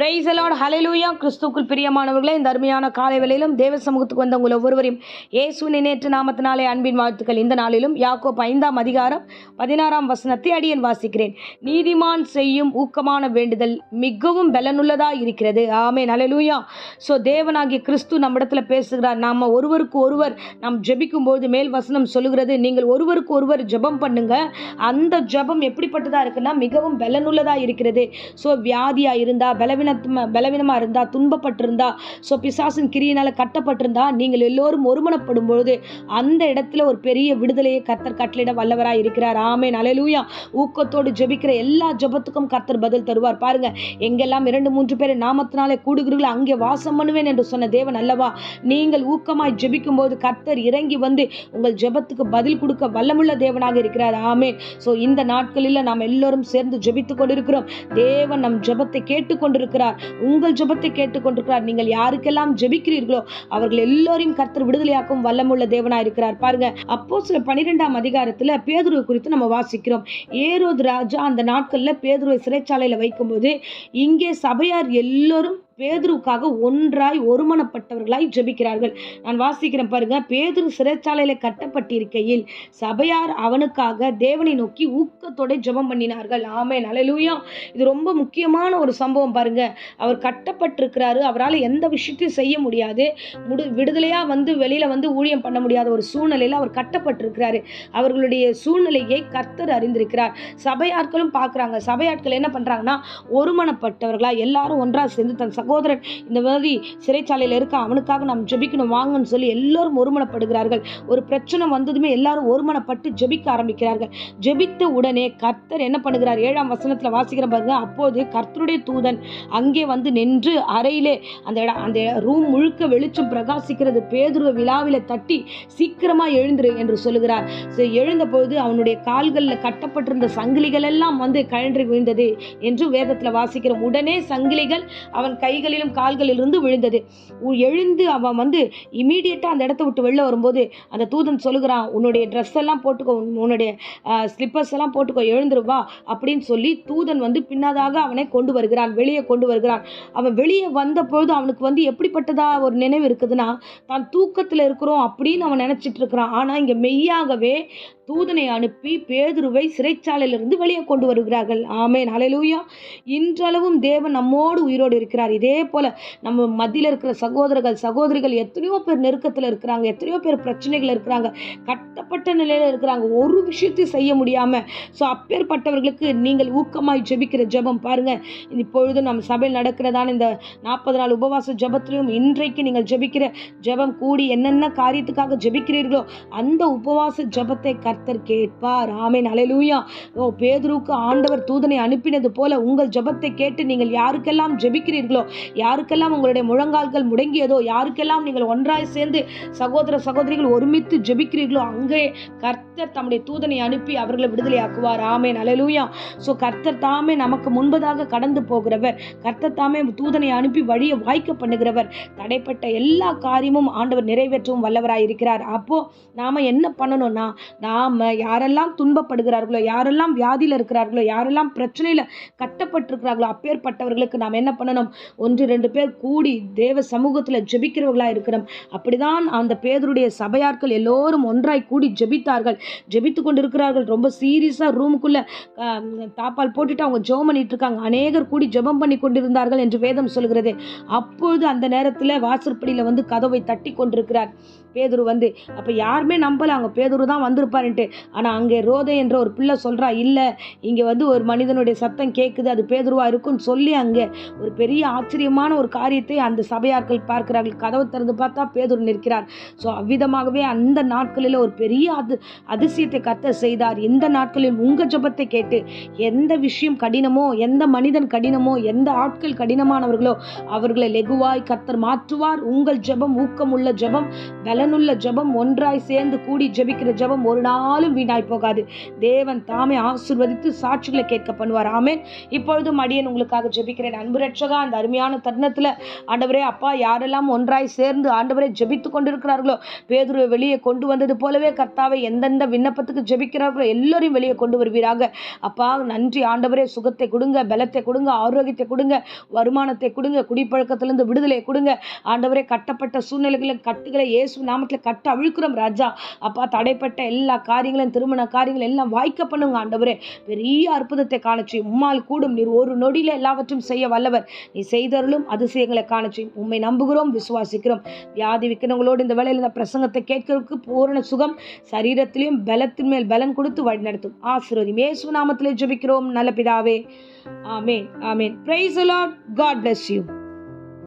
பிரைசலாட் ஹalleluya கிறிஸ்துக்குள் பிரியமானவர்களே இந்த அருமையான காலை வேளையிலும் தேவ சமூகத்துக்கு வந்த உங்கள் ஒவ்வொருவரையும் இயேசு நினைற்று நாமத்தினாலே அன்பின் வாழ்த்துக்கள். இந்த நாளிலும் யாக்கோப் ஐந்தாம் அதிகாரம் பதினாறாம் வசனத்தை அடியன் வாசிக்கிறேன். நீதிமான் செய்யும் ஊக்கமான வேண்டுதல் மிகவும் பலனுள்ளதாக இருக்கிறது. ஆமே ஹalleluya ஸோ தேவனாகிய கிறிஸ்து நம்மிடத்தில் பேசுகிறார். நாம் ஒருவருக்கு ஒருவர் நாம் ஜெபிக்கும்போது மேல் வசனம் சொல்லுகிறது நீங்கள் ஒருவருக்கு ஒருவர் ஜெபம் பண்ணுங்க. அந்த ஜெபம் எப்படிப்பட்டதாக இருக்குன்னா மிகவும் பலனுள்ளதாக இருக்கிறது. ஸோ வியாதியாக இருந்தால் பலவீன பலவீனத்தும பலவீனமா இருந்தா துன்பப்பட்டிருந்தா ஸோ பிசாசின் கிரியினால கட்டப்பட்டிருந்தா நீங்கள் எல்லோரும் ஒருமனப்படும் பொழுது அந்த இடத்துல ஒரு பெரிய விடுதலையை கர்த்தர் கட்டளிட வல்லவராய் இருக்கிறார். ஆமே நலலூயா ஊக்கத்தோடு ஜெபிக்கிற எல்லா ஜெபத்துக்கும் கர்த்தர் பதில் தருவார். பாருங்க எங்கெல்லாம் இரண்டு மூன்று பேர் நாமத்தினாலே கூடுகிறீர்களோ அங்கே வாசம் பண்ணுவேன் என்று சொன்ன தேவன் அல்லவா? நீங்கள் ஊக்கமாய் ஜெபிக்கும் போது கர்த்தர் இறங்கி வந்து உங்கள் ஜெபத்துக்கு பதில் கொடுக்க வல்லமுள்ள தேவனாக இருக்கிறார். ஆமே ஸோ இந்த நாட்களில் நாம் எல்லோரும் சேர்ந்து ஜெபித்துக் கொண்டிருக்கிறோம். தேவன் நம் ஜெபத்தை கொண்டிருக்கிறார் உங்கள் ஜெபத்தை கேட்டுக்கொண்டிருக்கிறார். நீங்கள் யாருக்கெல்லாம் ஜெபிக்கிறீர்களோ அவர்கள் எல்லோரையும் கர்த்தர் விடுதலையாக்கும் வல்லமுள்ள தேவனாக இருக்கிறார். பாருங்க அப்போ சில பனிரெண்டாம் அதிகாரத்துல பேதுருவை குறித்து நம்ம வாசிக்கிறோம். ஏரோது ராஜா அந்த நாட்கள்ல பேதுருவை சிறைச்சாலையில வைக்கும்போது இங்கே சபையார் எல்லோரும் பேதுருவுக்காக ஒன்றாய் ஒருமனப்பட்டவர்களாய் ஜெபிக்கிறார்கள். நான் வாசிக்கிறேன் பாருங்க. பேதுரு சிறைச்சாலையில் கட்டப்பட்டிருக்கையில் சபையார் அவனுக்காக தேவனை நோக்கி ஊக்கத்தோட ஜெபம் பண்ணினார்கள். ஆமே நலலூயா இது ரொம்ப முக்கியமான ஒரு சம்பவம் பாருங்க. அவர் கட்டப்பட்டிருக்கிறாரு. அவரால் எந்த விஷயத்தையும் செய்ய முடியாது. முடு விடுதலையாக வந்து வெளியில் வந்து ஊழியம் பண்ண முடியாத ஒரு சூழ்நிலையில் அவர் கட்டப்பட்டிருக்கிறாரு. அவர்களுடைய சூழ்நிலையை கர்த்தர் அறிந்திருக்கிறார். சபையாட்களும் பார்க்குறாங்க. சபையாட்கள் என்ன பண்ணுறாங்கன்னா ஒருமனப்பட்டவர்களா எல்லாரும் ஒன்றாக சேர்ந்து தன் சகோதரன் இந்த மாதிரி சிறைச்சாலையில் இருக்க அவனுக்காக நாம் ஜெபிக்கணும் வாங்கன்னு சொல்லி எல்லோரும் ஒருமனப்படுகிறார்கள். ஒரு பிரச்சனை வந்ததுமே எல்லாரும் ஒருமனப்பட்டு ஜெபிக்க ஆரம்பிக்கிறார்கள். ஜெபித்த உடனே கர்த்தர் என்ன பண்ணுகிறார்? ஏழாம் வசனத்தில் வாசிக்கிற பாருங்க அப்போது கர்த்தருடைய தூதன் அங்கே வந்து நின்று அறையிலே அந்த இடம் அந்த ரூம் முழுக்க வெளிச்சம் பிரகாசிக்கிறது பேதுருவ விழாவில் தட்டி சீக்கிரமாக எழுந்துரு என்று சொல்லுகிறார். எழுந்தபோது அவனுடைய கால்களில் கட்டப்பட்டிருந்த சங்கிலிகள் எல்லாம் வந்து கழன்று விழுந்தது என்று வேதத்தில் வாசிக்கிறோம். உடனே சங்கிலிகள் அவன் கை கைகளிலும் கால்களிலிருந்து விழுந்தது. எழுந்து அவன் வந்து இமீடியட்டாக அந்த இடத்த விட்டு வெளில வரும்போது அந்த தூதன் சொல்லுகிறான் உன்னுடைய ட்ரெஸ் எல்லாம் போட்டுக்கோ உன்- உன்னுடைய ஸ்லிப்பர்ஸ் எல்லாம் போட்டுக்கோ எழுந்துருவா அப்படின்னு சொல்லி தூதன் வந்து பின்னதாக அவனை கொண்டு வருகிறான் வெளியே கொண்டு வருகிறான். அவன் வெளியே வந்த பொழுது அவனுக்கு வந்து எப்படிப்பட்டதா ஒரு நினைவு இருக்குதுன்னா தான் தூக்கத்தில் இருக்கிறோம் அப்படின்னு அவன் நினச்சிட்டு இருக்கிறான். ஆனால் இங்கே மெய்யாகவே தூதனை அனுப்பி பேதுருவை சிறைச்சாலையிலிருந்து வெளியே கொண்டு வருகிறார்கள். ஆமேன். அலையலூயா இன்றளவும் தேவன் நம்மோடு உயிரோடு இருக்கிறார். இதே போல நம்ம மத்தியில் இருக்கிற சகோதரர்கள் சகோதரிகள் எத்தனையோ பேர் நெருக்கத்தில் இருக்கிறாங்க எத்தனையோ பேர் பிரச்சனைகள் இருக்கிறாங்க கட்டப்பட்ட நிலையில் இருக்கிறாங்க. ஒரு விஷயத்தையும் செய்ய முடியாமல் ஸோ அப்பேற்பட்டவர்களுக்கு நீங்கள் ஊக்கமாய் ஜெபிக்கிற ஜெபம் பாருங்க. இப்பொழுது நம்ம சபையில் நடக்கிறதான இந்த நாற்பது நாள் உபவாச ஜெபத்திலையும் இன்றைக்கு நீங்கள் ஜெபிக்கிற ஜெபம் கூடி என்னென்ன காரியத்துக்காக ஜெபிக்கிறீர்களோ அந்த உபவாச ஜெபத்தை கர்த்தர் கேட்பார். ஆமேன். அலையலூயா ஓ பேதுருக்கு ஆண்டவர் தூதனை அனுப்பினது போல உங்கள் ஜபத்தை கேட்டு நீங்கள் யாருக்கெல்லாம் ஜெபிக்கிறீர்களோ யாருக்கெல்லாம் உங்களுடைய முழங்கால்கள் முடங்கியதோ யாருக்கெல்லாம் நீங்கள் ஒன்றாய் சேர்ந்து சகோதர சகோதரிகள் ஒருமித்து ஜெபிக்கிறீர்களோ அங்கே கர்த்தர் தம்முடைய தூதனை அனுப்பி அவர்களை விடுதலையாக்குவார். ஆமேன். அலையலூயா ஸோ கர்த்தர் தாமே நமக்கு முன்பதாக கடந்து போகிறவர். கர்த்தர் தாமே தூதனை அனுப்பி வழியை வாய்க்க பண்ணுகிறவர். தடைப்பட்ட எல்லா காரியமும் ஆண்டவர் நிறைவேற்றவும் வல்லவராயிருக்கிறார். அப்போ நாம என்ன பண்ணணும்னா நாம் யாரெல்லாம் துன்பப்படுகிறார்களோ யாரெல்லாம் வியாதியில் இருக்கிறார்களோ யாரெல்லாம் பிரச்சனையில் கட்டப்பட்டிருக்கிறார்களோ அப்பேற்பட்டவர்களுக்கு நாம் என்ன பண்ணணும்? ஒன்று ரெண்டு பேர் கூடி தேவ சமூகத்தில் ஜெபிக்கிறவர்களாக இருக்கிறோம் அப்படிதான் அந்த பேதருடைய சபையாட்கள் எல்லோரும் ஒன்றாய் கூடி ஜெபித்தார்கள். ஜெபித்து கொண்டு இருக்கிறார்கள் ரொம்ப சீரியஸாக ரூமுக்குள்ளே தாப்பால் போட்டுட்டு அவங்க ஜெபம் பண்ணிட்டு இருக்காங்க. அநேகர் கூடி ஜெபம் பண்ணி கொண்டிருந்தார்கள் என்று வேதம் சொல்கிறது. அப்பொழுது அந்த நேரத்தில் வாசற்படியில் வந்து கதவை தட்டி கொண்டிருக்கிறார். பேதுரு வந்து அப்போ யாருமே நம்பலை. அவங்க பேதுரு தான் வந்திருப்பார். போகிறேன்ட்டு ஆனா அங்கே ரோதை என்ற ஒரு பிள்ளை சொல்றா இல்லை இங்கே வந்து ஒரு மனிதனுடைய சத்தம் கேட்குது அது பேதுருவா இருக்குன்னு சொல்லி அங்கே ஒரு பெரிய ஆச்சரியமான ஒரு காரியத்தை அந்த சபையார்கள் பார்க்கிறார்கள். கதவு திறந்து பார்த்தா பேதுரு நிற்கிறார். ஸோ அவ்விதமாகவே அந்த நாட்களில் ஒரு பெரிய அது அதிசயத்தை கத்த செய்தார். இந்த நாட்களில் உங்கள் ஜெபத்தை கேட்டு எந்த விஷயம் கடினமோ எந்த மனிதன் கடினமோ எந்த ஆட்கள் கடினமானவர்களோ அவர்களை லெகுவாய் கத்தர் மாற்றுவார். உங்கள் ஜெபம் ஊக்கமுள்ள ஜெபம் பலனுள்ள ஜெபம் ஒன்றாய் சேர்ந்து கூடி ஜெபிக்கிற ஜெபம் ஒரு நாள் நாளும் வீணாய் போகாது. தேவன் தாமே ஆசிர்வதித்து சாட்சிகளை கேட்க பண்ணுவார். ஆமேன். இப்பொழுதும் மடியன் உங்களுக்காக ஜெபிக்கிறேன். அன்பு ரட்சகா அந்த அருமையான தருணத்தில் ஆண்டவரே அப்பா யாரெல்லாம் ஒன்றாய் சேர்ந்து ஆண்டவரை ஜெபித்து கொண்டிருக்கிறார்களோ பேதுருவை வெளியே கொண்டு வந்தது போலவே கர்த்தாவை எந்தெந்த விண்ணப்பத்துக்கு ஜெபிக்கிறார்களோ எல்லோரையும் வெளியே கொண்டு வருவீராக. அப்பா நன்றி. ஆண்டவரே சுகத்தை கொடுங்க பலத்தை கொடுங்க ஆரோக்கியத்தை கொடுங்க வருமானத்தை கொடுங்க குடிப்பழக்கத்திலிருந்து விடுதலை கொடுங்க. ஆண்டவரே கட்டப்பட்ட சூழ்நிலைகளை கட்டுகளை இயேசு நாமத்தில் கட்ட அழுக்கிறோம் ராஜா. அப்பா தடைப்பட்ட எல்லா காரியங்களும் திருமண காரியங்கள் எல்லாம் வாய்க்க பண்ணுங்க ஆண்டவரே. பெரிய அற்புதத்தை காணச்சி உம்மால் கூடும். நீர் ஒரு நொடியில் எல்லாவற்றையும் செய்ய வல்லவர். நீ செய்தருளும் அதிசயங்களை காணச்சி உண்மை நம்புகிறோம் விசுவாசிக்கிறோம். வியாதி விற்கிறவங்களோடு இந்த வேலையில் இந்த பிரசங்கத்தை கேட்கறதுக்கு பூரண சுகம் சரீரத்திலையும் பலத்தின் மேல் பலன் கொடுத்து வழி நடத்தும். ஆசீர்வதி இயேசு நாமத்திலே ஜபிக்கிறோம். நல்ல பிதாவே. ஆமேன். ஆமேன். Praise the Lord God bless you